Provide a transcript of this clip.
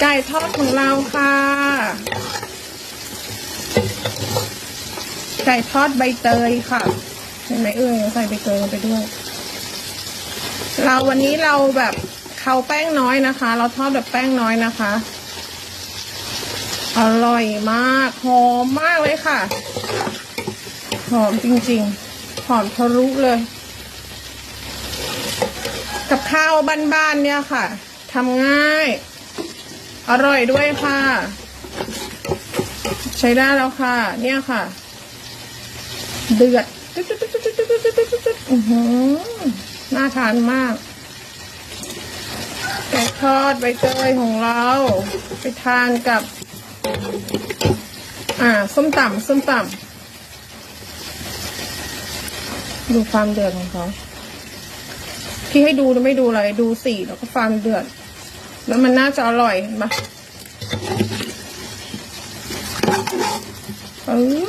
ไก่ทอดของเราค่ะ ไก่ทอดใบเตยค่ะ เห็นไหมเอ่ยใส่ใบเตยลงไปด้วย เราวันนี้เราแบบเขาแป้งน้อยนะคะ เราทอดแบบแป้งน้อยนะคะ อร่อยมากหอมมากเลยค่ะ หอมจริงๆ หอมทะลุเลย กับข้าวบ้านๆเนี่ยค่ะทำง่าย อร่อยด้วยค่ะ ใช้ได้แล้วค่ะ เนี่ยค่ะ เดือดน่าทานมากไก่ทอดใบเตยของเรา ไปทานกับ อ่า ส้มตำส้มตำดูความเดือดของเขา ที่ให้ดูไม่ดูอะไร ดูสีแล้วก็ความเดือด แล้วมันน่าจะอร่อยเห็นปะเออ。